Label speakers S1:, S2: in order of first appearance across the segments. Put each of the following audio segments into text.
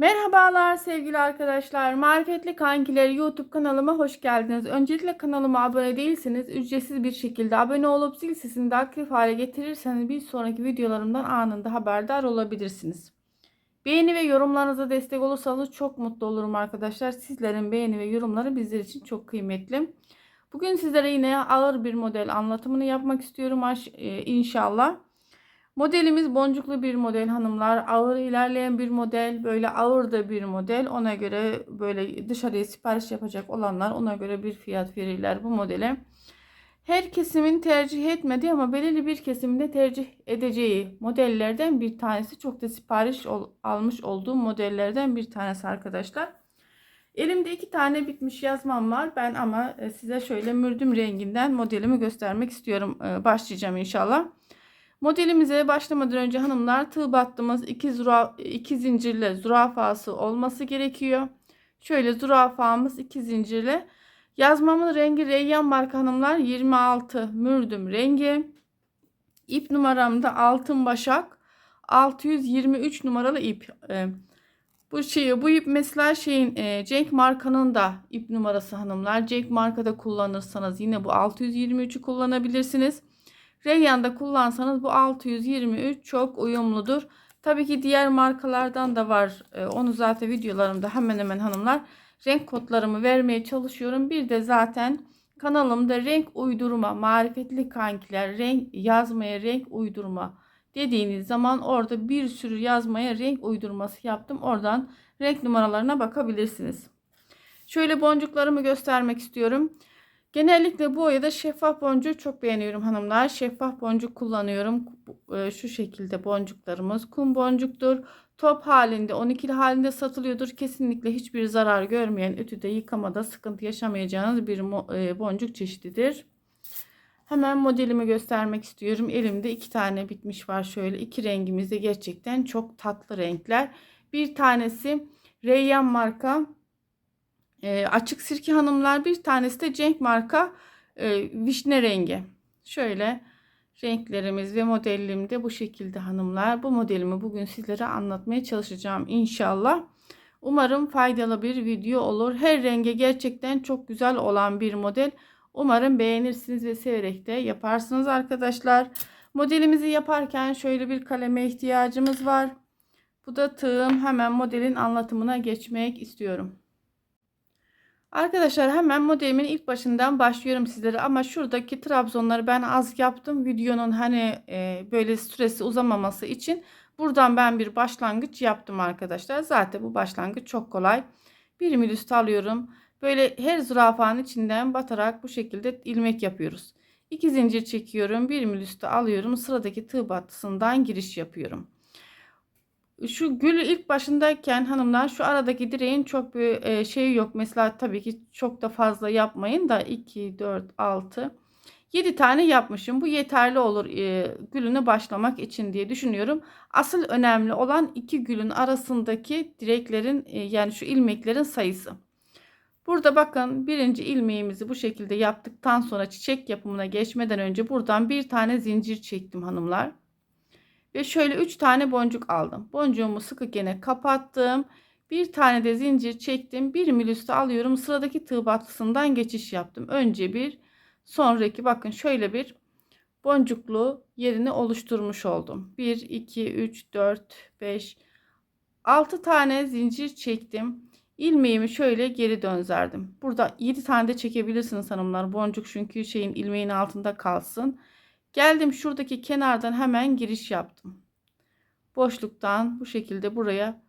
S1: Merhabalar sevgili arkadaşlar. Marifetli Kankiler YouTube kanalıma hoş geldiniz. Öncelikle kanalıma abone değilseniz ücretsiz bir şekilde abone olup zil sesini de aktif hale getirirseniz bir sonraki videolarımdan anında haberdar olabilirsiniz. Beğeni ve yorumlarınıza destek olursanız çok mutlu olurum arkadaşlar. Sizlerin beğeni ve yorumları bizler için çok kıymetli. Bugün sizlere yine ağır bir model anlatımını yapmak istiyorum e, inşallah. Modelimiz boncuklu bir model hanımlar. Ağır ilerleyen bir model. Böyle ağır da bir model. Ona göre böyle dışarıya sipariş yapacak olanlar ona göre bir fiyat verirler bu modele. Her kesimin tercih etmediği ama belirli bir kesimde tercih edeceği modellerden bir tanesi. Çok da sipariş ol, almış olduğum modellerden bir tanesi arkadaşlar. Elimde iki tane bitmiş yazmam var. Ben ama e, size şöyle mürdüm renginden modelimi göstermek istiyorum. E, başlayacağım inşallah. Modelimize başlamadan önce hanımlar tığ battığımız iki, zura, iki zincirle zürafası olması gerekiyor. Şöyle zürafamız iki zincirle. Yazmamın rengi Reyyan marka hanımlar 26 mürdüm rengi. İp numaram da altın başak 623 numaralı ip. Ee, bu şeyi bu ip mesela şeyin e, Cenk markanın da ip numarası hanımlar. Cenk markada kullanırsanız yine bu 623'ü kullanabilirsiniz. Reyyan'da kullansanız bu 623 çok uyumludur. Tabii ki diğer markalardan da var. Ee, onu zaten videolarımda hemen hemen hanımlar renk kodlarımı vermeye çalışıyorum. Bir de zaten kanalımda renk uydurma, marifetli kankiler, renk yazmaya renk uydurma dediğiniz zaman orada bir sürü yazmaya renk uydurması yaptım. Oradan renk numaralarına bakabilirsiniz. Şöyle boncuklarımı göstermek istiyorum. Genellikle bu oyada şeffaf boncuğu çok beğeniyorum hanımlar. Şeffaf boncuk kullanıyorum. E, şu şekilde boncuklarımız kum boncuktur. Top halinde 12'li halinde satılıyordur. Kesinlikle hiçbir zarar görmeyen ütüde yıkamada sıkıntı yaşamayacağınız bir e, boncuk çeşididir. Hemen modelimi göstermek istiyorum. Elimde iki tane bitmiş var şöyle. iki rengimizde gerçekten çok tatlı renkler. Bir tanesi Reyyan marka e, açık sirke hanımlar bir tanesi de Cenk marka e, vişne rengi. Şöyle renklerimiz ve modelim de bu şekilde hanımlar. Bu modelimi bugün sizlere anlatmaya çalışacağım inşallah. Umarım faydalı bir video olur. Her renge gerçekten çok güzel olan bir model. Umarım beğenirsiniz ve severek de yaparsınız arkadaşlar. Modelimizi yaparken şöyle bir kaleme ihtiyacımız var. Bu da tığım. Hemen modelin anlatımına geçmek istiyorum. Arkadaşlar hemen modelimin ilk başından başlıyorum sizlere ama şuradaki trabzonları ben az yaptım. Videonun hani e, böyle süresi uzamaması için buradan ben bir başlangıç yaptım arkadaşlar. Zaten bu başlangıç çok kolay. Bir mil üstü alıyorum. Böyle her zürafanın içinden batarak bu şekilde ilmek yapıyoruz. İki zincir çekiyorum. Bir mil üstü alıyorum. Sıradaki tığ battısından giriş yapıyorum şu gül ilk başındayken hanımlar şu aradaki direğin çok bir e, şeyi yok. Mesela tabii ki çok da fazla yapmayın da 2, 4, 6, 7 tane yapmışım. Bu yeterli olur e, gülünü başlamak için diye düşünüyorum. Asıl önemli olan iki gülün arasındaki direklerin e, yani şu ilmeklerin sayısı. Burada bakın birinci ilmeğimizi bu şekilde yaptıktan sonra çiçek yapımına geçmeden önce buradan bir tane zincir çektim hanımlar. Ve şöyle 3 tane boncuk aldım. Boncuğumu sıkı gene kapattım. Bir tane de zincir çektim. Bir mil alıyorum. Sıradaki tığ battısından geçiş yaptım. Önce bir sonraki bakın şöyle bir boncuklu yerini oluşturmuş oldum. 1, 2, 3, 4, 5, 6 tane zincir çektim. İlmeğimi şöyle geri dönzerdim. Burada 7 tane de çekebilirsiniz hanımlar. Boncuk çünkü şeyin ilmeğin altında kalsın. Geldim şuradaki kenardan hemen giriş yaptım. Boşluktan bu şekilde buraya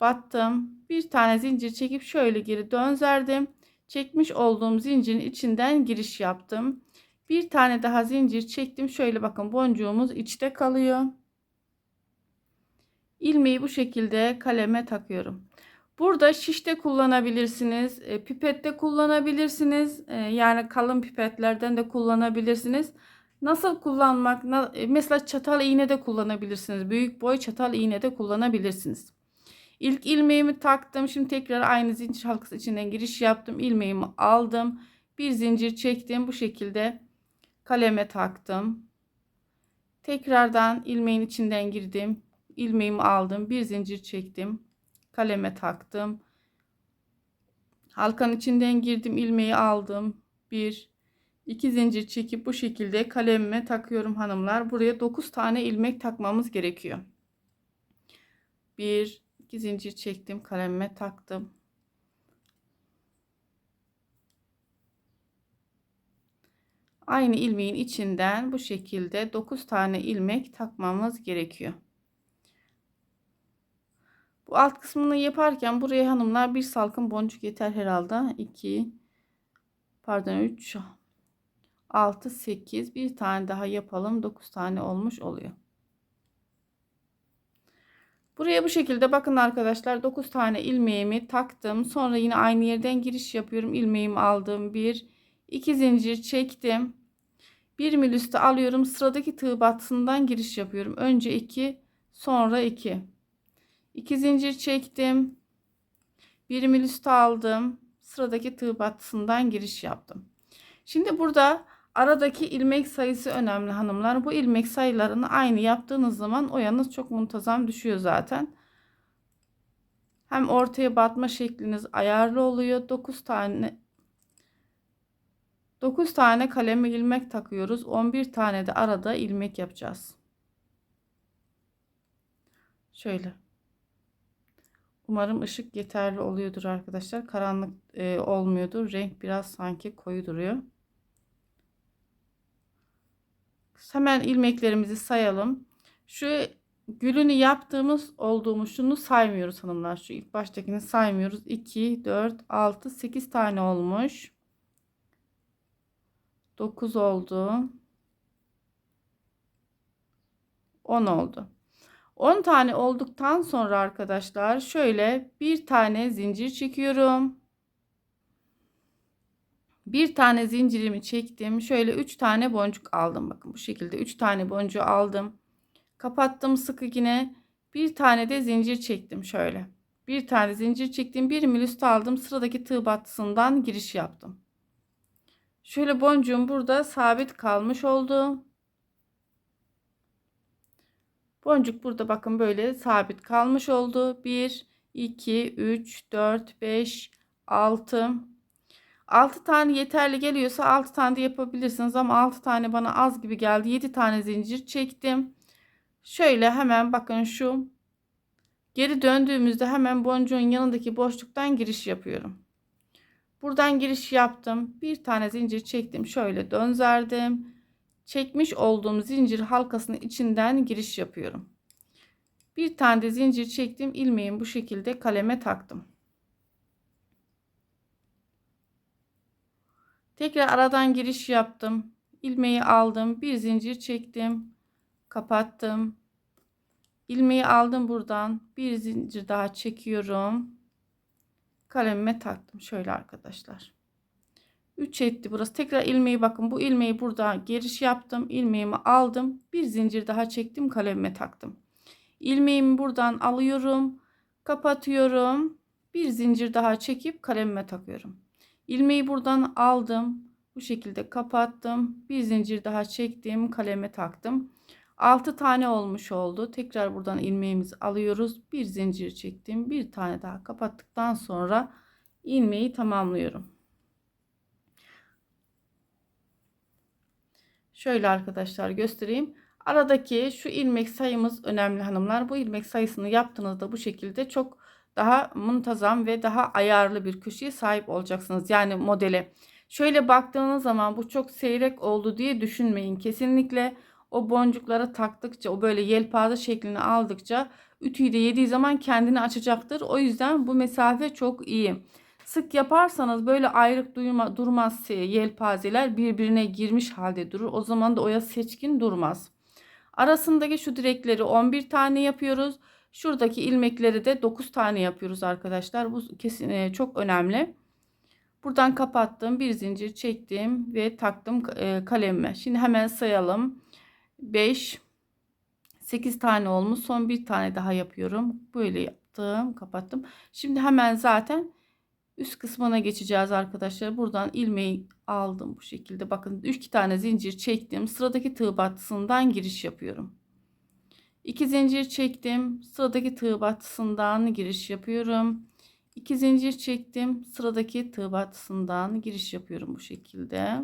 S1: battım. Bir tane zincir çekip şöyle geri dönzerdim. Çekmiş olduğum zincirin içinden giriş yaptım. Bir tane daha zincir çektim. Şöyle bakın boncuğumuz içte kalıyor. İlmeği bu şekilde kaleme takıyorum. Burada şişte kullanabilirsiniz. E, pipette kullanabilirsiniz. E, yani kalın pipetlerden de kullanabilirsiniz. Nasıl kullanmak? E, mesela çatal iğne de kullanabilirsiniz. Büyük boy çatal iğne de kullanabilirsiniz. İlk ilmeğimi taktım. Şimdi tekrar aynı zincir halkası içinden giriş yaptım. İlmeğimi aldım. Bir zincir çektim. Bu şekilde kaleme taktım. Tekrardan ilmeğin içinden girdim. İlmeğimi aldım. Bir zincir çektim. kaleme taktım. Halkanın içinden girdim, ilmeği aldım. 1 2 zincir çekip bu şekilde kalemime takıyorum hanımlar. Buraya 9 tane ilmek takmamız gerekiyor. 1 2 zincir çektim, kalemime taktım. Aynı ilmeğin içinden bu şekilde 9 tane ilmek takmamız gerekiyor. Bu alt kısmını yaparken buraya hanımlar bir salkım boncuk yeter herhalde. 2 pardon 3 6 8 bir tane daha yapalım. 9 tane olmuş oluyor. Buraya bu şekilde bakın arkadaşlar 9 tane ilmeğimi taktım. Sonra yine aynı yerden giriş yapıyorum. İlmeğimi aldım. 1 2 zincir çektim. 1 mil üstü alıyorum. Sıradaki tığ battısından giriş yapıyorum. Önce 2 sonra 2. 2 zincir çektim. 1 mil üstü aldım. Sıradaki tığ battısından giriş yaptım. Şimdi burada aradaki ilmek sayısı önemli hanımlar. Bu ilmek sayılarını aynı yaptığınız zaman oyanız çok muntazam düşüyor zaten. Hem ortaya batma şekliniz ayarlı oluyor. 9 tane 9 tane kaleme ilmek takıyoruz. 11 tane de arada ilmek yapacağız. Şöyle. Umarım ışık yeterli oluyordur arkadaşlar. Karanlık e, olmuyordur. Renk biraz sanki koyu duruyor. Hemen ilmeklerimizi sayalım. Şu gülünü yaptığımız olduğumuz şunu saymıyoruz hanımlar. Şu ilk baştakini saymıyoruz. 2, 4, 6, 8 tane olmuş. 9 oldu. 10 oldu. 10 tane olduktan sonra arkadaşlar şöyle bir tane zincir çekiyorum. Bir tane zincirimi çektim. Şöyle 3 tane boncuk aldım. Bakın bu şekilde 3 tane boncuğu aldım. Kapattım sıkı yine. Bir tane de zincir çektim şöyle. Bir tane zincir çektim. Bir mil üstü aldım. Sıradaki tığ battısından giriş yaptım. Şöyle boncuğum burada sabit kalmış oldu. Boncuk burada bakın böyle sabit kalmış oldu. 1, 2, 3, 4, 5, 6. 6 tane yeterli geliyorsa 6 tane de yapabilirsiniz ama 6 tane bana az gibi geldi. 7 tane zincir çektim. Şöyle hemen bakın şu geri döndüğümüzde hemen boncuğun yanındaki boşluktan giriş yapıyorum. Buradan giriş yaptım. Bir tane zincir çektim. Şöyle dönzerdim. Çekmiş olduğum zincir halkasının içinden giriş yapıyorum. Bir tane de zincir çektim. ilmeğimi bu şekilde kaleme taktım. Tekrar aradan giriş yaptım. ilmeği aldım. Bir zincir çektim. Kapattım. ilmeği aldım buradan. Bir zincir daha çekiyorum kalemime taktım. Şöyle arkadaşlar. 3 etti burası. Tekrar ilmeği bakın. Bu ilmeği burada giriş yaptım. ilmeğimi aldım. Bir zincir daha çektim. Kalemime taktım. ilmeğimi buradan alıyorum. Kapatıyorum. Bir zincir daha çekip kalemime takıyorum. İlmeği buradan aldım. Bu şekilde kapattım. Bir zincir daha çektim. Kaleme taktım. 6 tane olmuş oldu. Tekrar buradan ilmeğimizi alıyoruz. Bir zincir çektim. Bir tane daha kapattıktan sonra ilmeği tamamlıyorum. Şöyle arkadaşlar göstereyim. Aradaki şu ilmek sayımız önemli hanımlar. Bu ilmek sayısını yaptığınızda bu şekilde çok daha muntazam ve daha ayarlı bir köşeye sahip olacaksınız. Yani modele. Şöyle baktığınız zaman bu çok seyrek oldu diye düşünmeyin. Kesinlikle o boncuklara taktıkça o böyle yelpaze şeklini aldıkça ütüyü de yediği zaman kendini açacaktır. O yüzden bu mesafe çok iyi. Sık yaparsanız böyle ayrık duyma, durmaz yelpazeler birbirine girmiş halde durur. O zaman da oya seçkin durmaz. Arasındaki şu direkleri 11 tane yapıyoruz. Şuradaki ilmekleri de 9 tane yapıyoruz arkadaşlar. Bu kesin e, çok önemli. Buradan kapattım. Bir zincir çektim ve taktım e, kalemime. Şimdi hemen sayalım. 5 8 tane olmuş. Son bir tane daha yapıyorum. Böyle yaptım, kapattım. Şimdi hemen zaten üst kısmına geçeceğiz arkadaşlar. Buradan ilmeği aldım bu şekilde. Bakın 3 tane zincir çektim. Sıradaki tığ battısından giriş yapıyorum. 2 zincir çektim. Sıradaki tığ battısından giriş yapıyorum. 2 zincir çektim. Sıradaki tığ battısından giriş yapıyorum bu şekilde.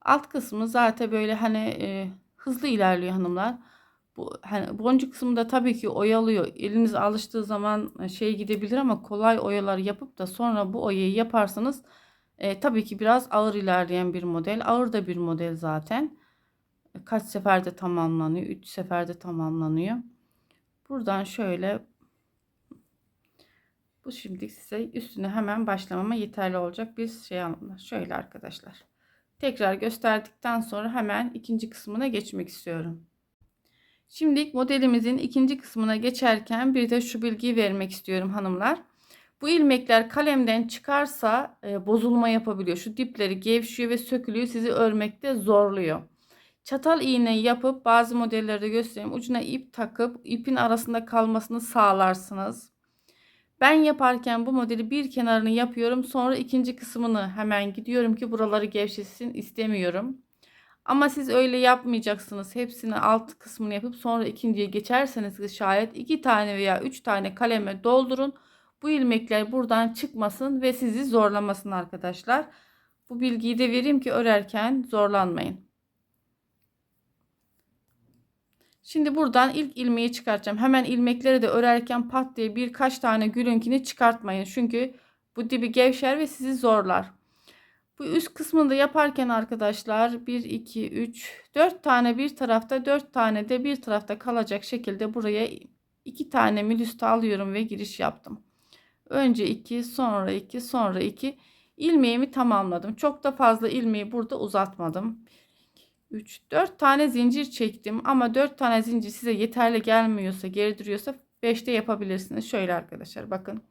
S1: Alt kısmı zaten böyle hani e, hızlı ilerliyor hanımlar. Bu hani boncuk kısmı da tabii ki oyalıyor. Eliniz alıştığı zaman e, şey gidebilir ama kolay oyalar yapıp da sonra bu oyayı yaparsanız e, tabii ki biraz ağır ilerleyen bir model. Ağır da bir model zaten. E, kaç seferde tamamlanıyor? 3 seferde tamamlanıyor. Buradan şöyle bu şimdi size üstüne hemen başlamama yeterli olacak bir şey anlamda. Şöyle arkadaşlar. Tekrar gösterdikten sonra hemen ikinci kısmına geçmek istiyorum. Şimdi modelimizin ikinci kısmına geçerken bir de şu bilgiyi vermek istiyorum hanımlar. Bu ilmekler kalemden çıkarsa e, bozulma yapabiliyor. Şu dipleri gevşiyor ve sökülüyor. Sizi örmekte zorluyor. Çatal iğne yapıp bazı modellerde göstereyim. Ucuna ip takıp ipin arasında kalmasını sağlarsınız. Ben yaparken bu modeli bir kenarını yapıyorum. Sonra ikinci kısmını hemen gidiyorum ki buraları gevşesin istemiyorum. Ama siz öyle yapmayacaksınız. Hepsini alt kısmını yapıp sonra ikinciye geçerseniz şayet iki tane veya üç tane kaleme doldurun. Bu ilmekler buradan çıkmasın ve sizi zorlamasın arkadaşlar. Bu bilgiyi de vereyim ki örerken zorlanmayın. Şimdi buradan ilk ilmeği çıkartacağım. Hemen ilmekleri de örerken pat diye birkaç tane gülünkini çıkartmayın. Çünkü bu dibi gevşer ve sizi zorlar. Bu üst kısmını da yaparken arkadaşlar 1, 2, 3, 4 tane bir tarafta 4 tane de bir tarafta kalacak şekilde buraya 2 tane milüste alıyorum ve giriş yaptım. Önce 2 sonra 2 sonra 2 ilmeğimi tamamladım. Çok da fazla ilmeği burada uzatmadım. 3, 4 tane zincir çektim ama 4 tane zincir size yeterli gelmiyorsa geri duruyorsa 5'te yapabilirsiniz. Şöyle arkadaşlar bakın.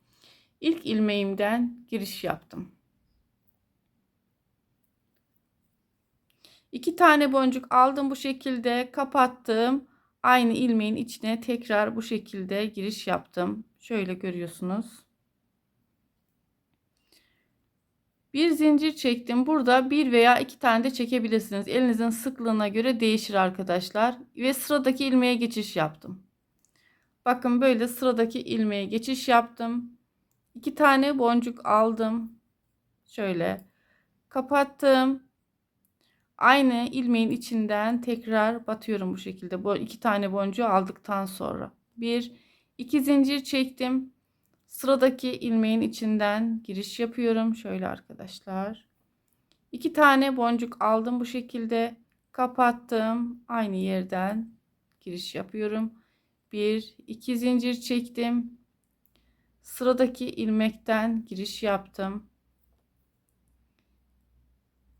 S1: İlk ilmeğimden giriş yaptım. İki tane boncuk aldım bu şekilde kapattım. Aynı ilmeğin içine tekrar bu şekilde giriş yaptım. Şöyle görüyorsunuz. Bir zincir çektim. Burada bir veya iki tane de çekebilirsiniz. Elinizin sıklığına göre değişir arkadaşlar. Ve sıradaki ilmeğe geçiş yaptım. Bakın böyle sıradaki ilmeğe geçiş yaptım. İki tane boncuk aldım. Şöyle kapattım. Aynı ilmeğin içinden tekrar batıyorum bu şekilde. Bu iki tane boncuğu aldıktan sonra. Bir, iki zincir çektim. Sıradaki ilmeğin içinden giriş yapıyorum. Şöyle arkadaşlar. İki tane boncuk aldım bu şekilde. Kapattım. Aynı yerden giriş yapıyorum. Bir, iki zincir çektim. Sıradaki ilmekten giriş yaptım.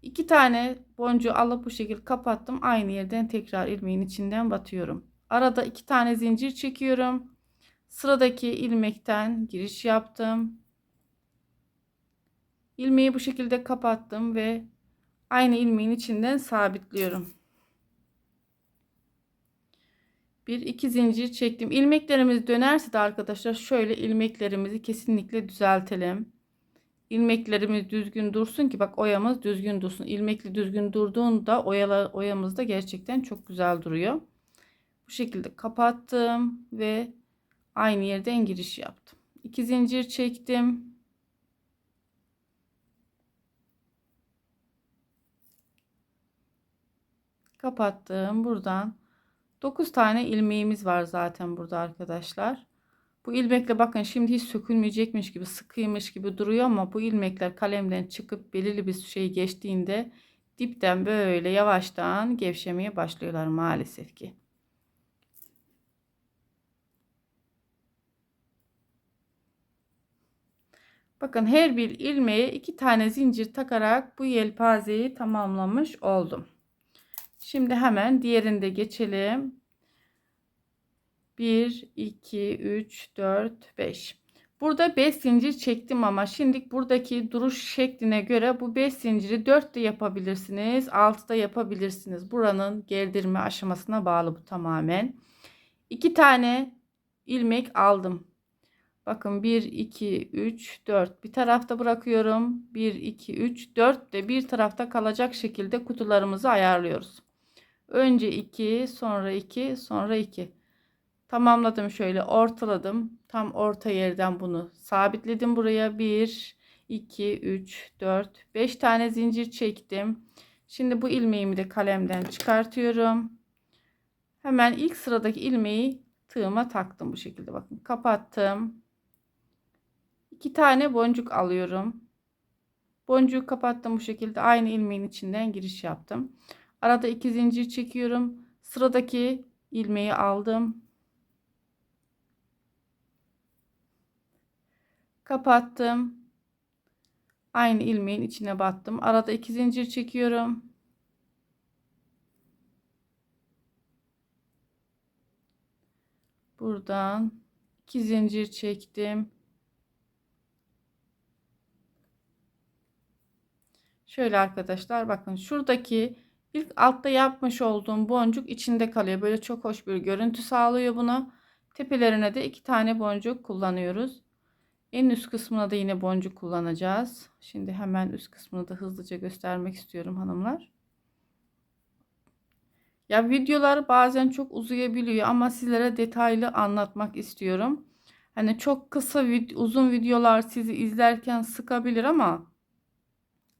S1: İki tane boncuğu alıp bu şekilde kapattım. Aynı yerden tekrar ilmeğin içinden batıyorum. Arada iki tane zincir çekiyorum. Sıradaki ilmekten giriş yaptım. İlmeği bu şekilde kapattım ve aynı ilmeğin içinden sabitliyorum. Bir iki zincir çektim. İlmeklerimiz dönerse de arkadaşlar şöyle ilmeklerimizi kesinlikle düzeltelim ilmeklerimiz düzgün dursun ki bak oyamız düzgün dursun. İlmekli düzgün durduğunda oyalar, oyamız da gerçekten çok güzel duruyor. Bu şekilde kapattım ve aynı yerden giriş yaptım. İki zincir çektim. Kapattım. Buradan 9 tane ilmeğimiz var zaten burada arkadaşlar. Bu ilmekle bakın şimdi hiç sökülmeyecekmiş gibi sıkıymış gibi duruyor ama bu ilmekler kalemden çıkıp belirli bir şey geçtiğinde dipten böyle yavaştan gevşemeye başlıyorlar maalesef ki. Bakın her bir ilmeğe iki tane zincir takarak bu yelpazeyi tamamlamış oldum. Şimdi hemen diğerinde geçelim. 1, 2, 3, 4, 5. Burada 5 zincir çektim ama şimdi buradaki duruş şekline göre bu 5 zinciri 4 de yapabilirsiniz. 6 da yapabilirsiniz. Buranın gerdirme aşamasına bağlı bu tamamen. 2 tane ilmek aldım. Bakın 1, 2, 3, 4 bir tarafta bırakıyorum. 1, 2, 3, 4 de bir tarafta kalacak şekilde kutularımızı ayarlıyoruz. Önce 2, sonra 2, sonra 2. Tamamladım şöyle ortaladım. Tam orta yerden bunu sabitledim buraya. 1, 2, 3, 4, 5 tane zincir çektim. Şimdi bu ilmeğimi de kalemden çıkartıyorum. Hemen ilk sıradaki ilmeği tığıma taktım bu şekilde bakın. Kapattım. 2 tane boncuk alıyorum. Boncuğu kapattım bu şekilde aynı ilmeğin içinden giriş yaptım. Arada iki zincir çekiyorum. Sıradaki ilmeği aldım. Kapattım. Aynı ilmeğin içine battım. Arada iki zincir çekiyorum. Buradan iki zincir çektim. Şöyle arkadaşlar bakın şuradaki ilk altta yapmış olduğum boncuk içinde kalıyor. Böyle çok hoş bir görüntü sağlıyor buna. Tepelerine de iki tane boncuk kullanıyoruz. En üst kısmına da yine boncuk kullanacağız. Şimdi hemen üst kısmını da hızlıca göstermek istiyorum hanımlar. Ya videolar bazen çok uzayabiliyor ama sizlere detaylı anlatmak istiyorum. Hani çok kısa uzun videolar sizi izlerken sıkabilir ama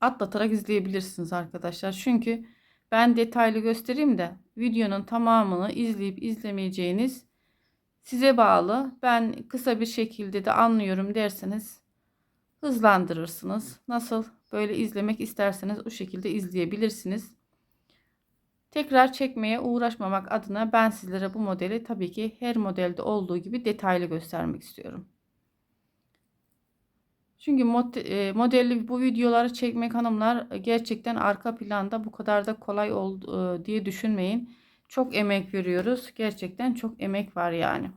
S1: atlatarak izleyebilirsiniz arkadaşlar. Çünkü ben detaylı göstereyim de videonun tamamını izleyip izlemeyeceğiniz size bağlı. Ben kısa bir şekilde de anlıyorum derseniz hızlandırırsınız. Nasıl böyle izlemek isterseniz o şekilde izleyebilirsiniz. Tekrar çekmeye uğraşmamak adına ben sizlere bu modeli tabii ki her modelde olduğu gibi detaylı göstermek istiyorum. Çünkü e, modelli bu videoları çekmek hanımlar e, gerçekten arka planda bu kadar da kolay oldu e, diye düşünmeyin. Çok emek veriyoruz. Gerçekten çok emek var yani.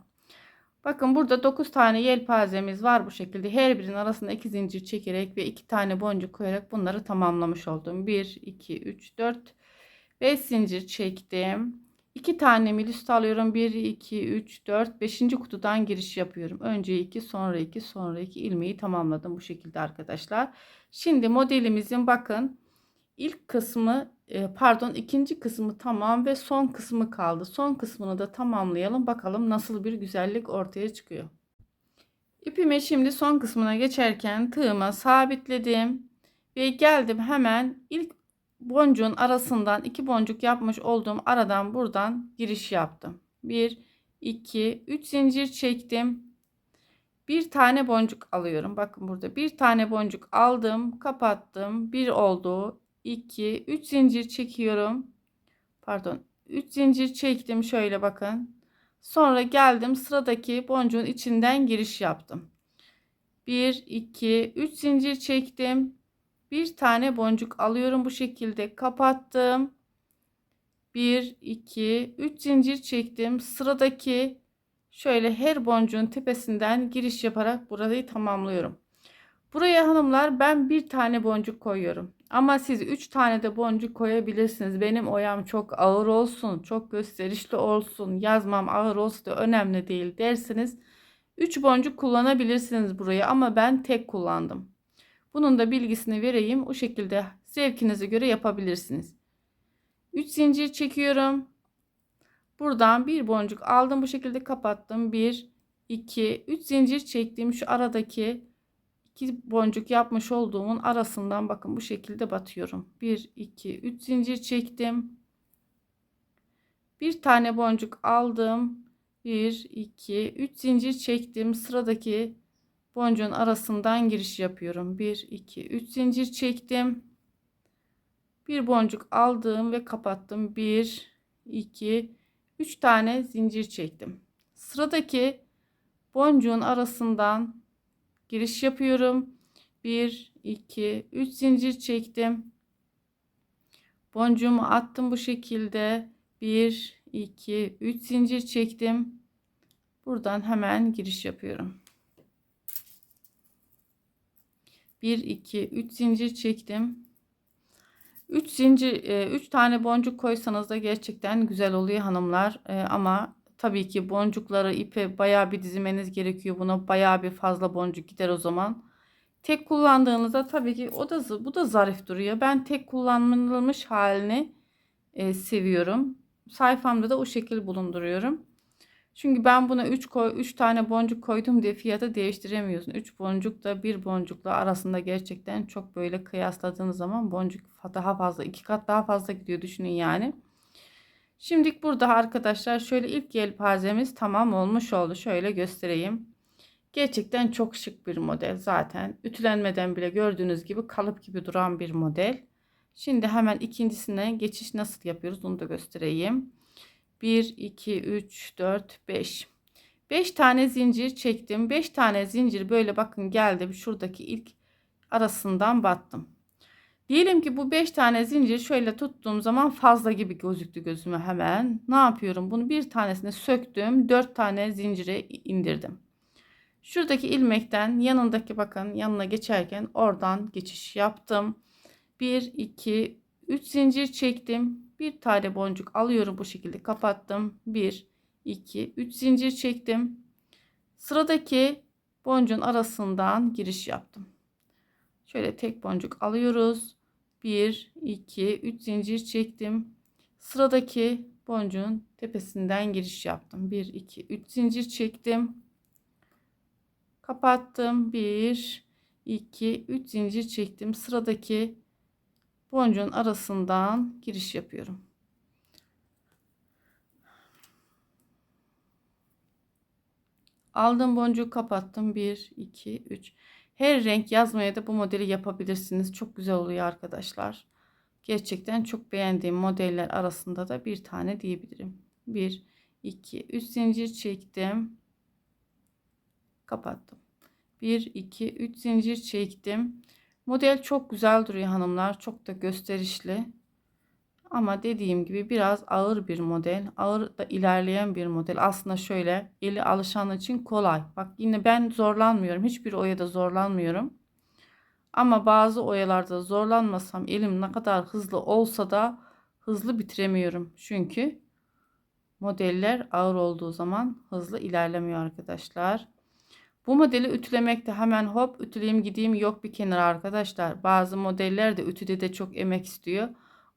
S1: Bakın burada 9 tane yelpazemiz var bu şekilde. Her birinin arasında 2 zincir çekerek ve 2 tane boncuk koyarak bunları tamamlamış oldum. 1, 2, 3, 4, 5 zincir çektim. 2 tane mil üstü alıyorum. 1, 2, 3, 4, 5. kutudan giriş yapıyorum. Önce 2, sonra 2, sonra 2 ilmeği tamamladım bu şekilde arkadaşlar. Şimdi modelimizin bakın ilk kısmı e, pardon ikinci kısmı tamam ve son kısmı kaldı. Son kısmını da tamamlayalım. Bakalım nasıl bir güzellik ortaya çıkıyor. İpimi şimdi son kısmına geçerken tığıma sabitledim ve geldim hemen ilk boncuğun arasından iki boncuk yapmış olduğum aradan buradan giriş yaptım. 1 2 3 zincir çektim. Bir tane boncuk alıyorum. Bakın burada bir tane boncuk aldım, kapattım. Bir oldu. 2 3 zincir çekiyorum. Pardon. 3 zincir çektim şöyle bakın. Sonra geldim sıradaki boncuğun içinden giriş yaptım. 1 2 3 zincir çektim bir tane boncuk alıyorum bu şekilde. Kapattım. 1 2 3 zincir çektim. Sıradaki şöyle her boncuğun tepesinden giriş yaparak burayı tamamlıyorum. Buraya hanımlar ben bir tane boncuk koyuyorum. Ama siz 3 tane de boncuk koyabilirsiniz. Benim oyam çok ağır olsun çok gösterişli olsun yazmam ağır olsun da önemli değil derseniz 3 boncuk kullanabilirsiniz buraya ama ben tek kullandım bunun da bilgisini vereyim. O şekilde zevkinize göre yapabilirsiniz. 3 zincir çekiyorum. Buradan bir boncuk aldım. Bu şekilde kapattım. 1, 2, 3 zincir çektim. Şu aradaki iki boncuk yapmış olduğumun arasından bakın bu şekilde batıyorum. 1, 2, 3 zincir çektim. Bir tane boncuk aldım. 1, 2, 3 zincir çektim. Sıradaki boncuğun arasından giriş yapıyorum. 1 2 3 zincir çektim. Bir boncuk aldım ve kapattım. 1 2 3 tane zincir çektim. Sıradaki boncuğun arasından giriş yapıyorum. 1 2 3 zincir çektim. Boncuğumu attım bu şekilde. 1 2 3 zincir çektim. Buradan hemen giriş yapıyorum. 1 2 3 zincir çektim. 3 zincir 3 e, tane boncuk koysanız da gerçekten güzel oluyor hanımlar. E, ama tabii ki boncukları ipe baya bir dizmeniz gerekiyor. Buna baya bir fazla boncuk gider o zaman. Tek kullandığınızda tabii ki o da bu da zarif duruyor. Ben tek kullanılmış halini e, seviyorum. Sayfamda da o şekil bulunduruyorum. Çünkü ben buna 3 koy 3 tane boncuk koydum diye fiyatı değiştiremiyorsun. 3 boncuk da bir boncukla arasında gerçekten çok böyle kıyasladığınız zaman boncuk daha fazla iki kat daha fazla gidiyor düşünün yani. Şimdi burada arkadaşlar şöyle ilk yelpazemiz tamam olmuş oldu. Şöyle göstereyim. Gerçekten çok şık bir model zaten. Ütülenmeden bile gördüğünüz gibi kalıp gibi duran bir model. Şimdi hemen ikincisine geçiş nasıl yapıyoruz onu da göstereyim. 1, 2, 3, 4, 5. 5 tane zincir çektim. 5 tane zincir böyle bakın geldim. Şuradaki ilk arasından battım. Diyelim ki bu 5 tane zincir şöyle tuttuğum zaman fazla gibi gözüktü gözüme hemen. Ne yapıyorum? Bunu bir tanesini söktüm. 4 tane zincire indirdim. Şuradaki ilmekten yanındaki bakın yanına geçerken oradan geçiş yaptım. 1, 2, 3 zincir çektim. Bir tane boncuk alıyorum bu şekilde kapattım. 1, 2, 3 zincir çektim. Sıradaki boncuğun arasından giriş yaptım. Şöyle tek boncuk alıyoruz. 1, 2, 3 zincir çektim. Sıradaki boncuğun tepesinden giriş yaptım. 1, 2, 3 zincir çektim. Kapattım. 1, 2, 3 zincir çektim. Sıradaki boncuğun arasından giriş yapıyorum. Aldım boncuğu kapattım. 1, 2, 3. Her renk yazmaya da bu modeli yapabilirsiniz. Çok güzel oluyor arkadaşlar. Gerçekten çok beğendiğim modeller arasında da bir tane diyebilirim. 1, 2, 3 zincir çektim. Kapattım. 1, 2, 3 zincir çektim. Model çok güzel duruyor hanımlar. Çok da gösterişli. Ama dediğim gibi biraz ağır bir model. Ağır da ilerleyen bir model. Aslında şöyle eli alışan için kolay. Bak yine ben zorlanmıyorum. Hiçbir oyada zorlanmıyorum. Ama bazı oyalarda zorlanmasam elim ne kadar hızlı olsa da hızlı bitiremiyorum. Çünkü modeller ağır olduğu zaman hızlı ilerlemiyor arkadaşlar. Bu modeli ütülemekte hemen hop ütüleyeyim gideyim yok bir kenara arkadaşlar. Bazı modeller de ütüde de çok emek istiyor.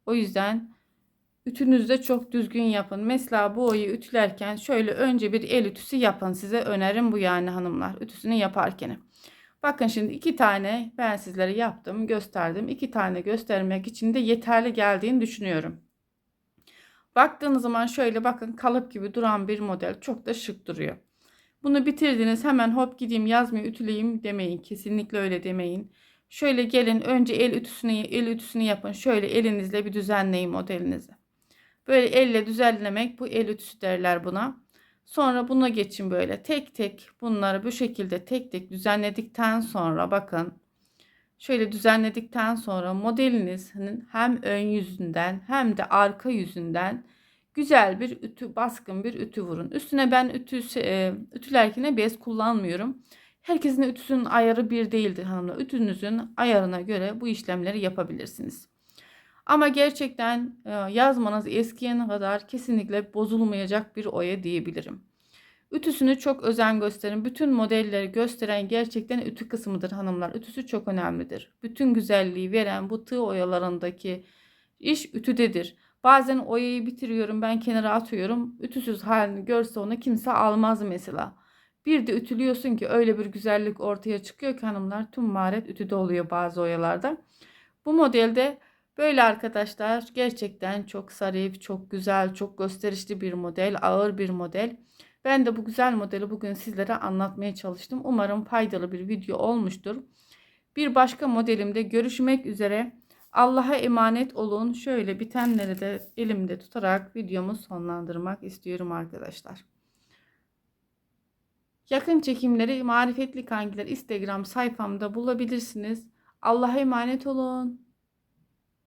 S1: O yüzden ütünüzde çok düzgün yapın. Mesela bu oyu ütülerken şöyle önce bir el ütüsü yapın. Size önerim bu yani hanımlar ütüsünü yaparken. Bakın şimdi iki tane ben sizlere yaptım gösterdim. İki tane göstermek için de yeterli geldiğini düşünüyorum. Baktığınız zaman şöyle bakın kalıp gibi duran bir model çok da şık duruyor. Bunu bitirdiniz hemen hop gideyim yazmayı ütüleyeyim demeyin. Kesinlikle öyle demeyin. Şöyle gelin önce el ütüsünü el ütüsünü yapın. Şöyle elinizle bir düzenleyin modelinizi. Böyle elle düzenlemek bu el ütüsü derler buna. Sonra buna geçin böyle tek tek bunları bu şekilde tek tek düzenledikten sonra bakın şöyle düzenledikten sonra modelinizin hem ön yüzünden hem de arka yüzünden güzel bir ütü baskın bir ütü vurun. Üstüne ben ütü e, ütülerken bez kullanmıyorum. Herkesin ütüsünün ayarı bir değildir hanımlar. Ütünüzün ayarına göre bu işlemleri yapabilirsiniz. Ama gerçekten e, yazmanız eskiyene kadar kesinlikle bozulmayacak bir oya diyebilirim. Ütüsünü çok özen gösterin. Bütün modelleri gösteren gerçekten ütü kısmıdır hanımlar. Ütüsü çok önemlidir. Bütün güzelliği veren bu tığ oyalarındaki iş ütüdedir. Bazen oyayı bitiriyorum ben kenara atıyorum. Ütüsüz halini görse onu kimse almaz mesela. Bir de ütülüyorsun ki öyle bir güzellik ortaya çıkıyor ki hanımlar tüm maharet ütüde oluyor bazı oyalarda. Bu modelde böyle arkadaşlar gerçekten çok zarif, çok güzel, çok gösterişli bir model, ağır bir model. Ben de bu güzel modeli bugün sizlere anlatmaya çalıştım. Umarım faydalı bir video olmuştur. Bir başka modelimde görüşmek üzere. Allah'a emanet olun. Şöyle bitenleri de elimde tutarak videomu sonlandırmak istiyorum arkadaşlar. Yakın çekimleri Marifetli Kankiler Instagram sayfamda bulabilirsiniz. Allah'a emanet olun.